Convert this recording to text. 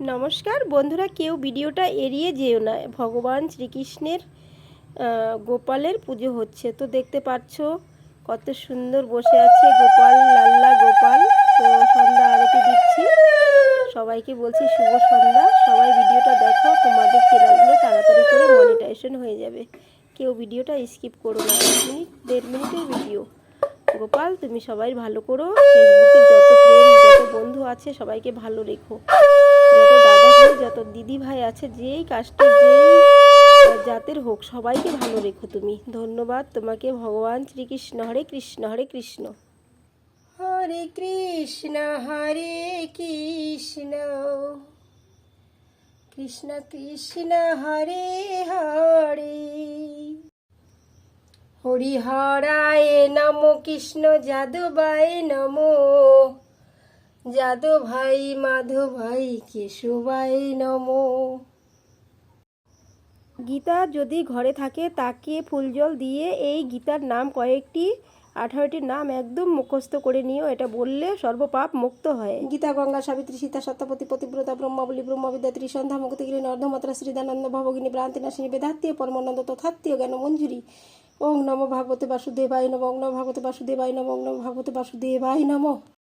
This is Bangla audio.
নমস্কার, বন্ধুরা কেউ ভিডিওটা এড়িয়ে যেও না। ভগবান শ্রীকৃষ্ণের গোপালের পুজো হচ্ছে। তো দেখতে পাচ্ছ কত সুন্দর বসে আছে গোপাল, লাল্লা গোপাল। তো সন্ধ্যা আরতি দিচ্ছি। সবাইকে বলছি শুভ সন্ধ্যা। সবাই ভিডিওটা দেখো, তোমাদের চ্যানেলগুলো তাড়াতাড়ি করে মনিটাইজেশন হয়ে যাবে। কেউ ভিডিওটা স্কিপ করো না। এক মিনিট দেড় মিনিটের ভিডিও গোপাল, তুমি সবাই ভালো করো। ফেসবুকে যত ফ্রেন্ড যত বন্ধু আছে, সবাইকে ভালো রেখো। যত দাদা ভাই আছে যেই কাজটা যেই জাতের হোক সবাইকে ভালো রেখো তুমি। ধন্যবাদ তোমাকে ভগবান শ্রীকৃষ্ণ। হরে কৃষ্ণ হরে কৃষ্ণ। হরে কৃষ্ণ হরে কৃষ্ণ। কৃষ্ণ কৃষ্ণ হরে হরে। হরিহরায় নম কৃষ্ণ যাদবায় নমো। যাদব ভাই মাধব ভাই কেশবাই নমো গীতা যদি ঘরে থাকে তাকে ফুলজল দিয়ে এই গীতার নাম কয়েকটি আঠারোটির নাম একদম মুখস্থ করে নিও এটা বললে সর্বপাপ মুক্ত হয়। গীতা গঙ্গা সাবিত্রী সীতা সত্যপতি পতিব্রতা ব্রহ্মাবলী ব্রহ্মবিদ্যা ত্রিসন্ধ্যা মুক্তিগিরি নর্ধমাত্রা শ্রীদানন্দ ভবগিনী ভ্রান্তিনাশিনী বেদাত্মীয় পরমানন্দ তথাত্মীয় জ্ঞান মঞ্জুরি। ওং নম ভাগবতে বাসুদেবায় নম ওং নম ভাগবতে বাসুদেবায় নম ওং নম ভাগবতে বাসুদেবায় নম।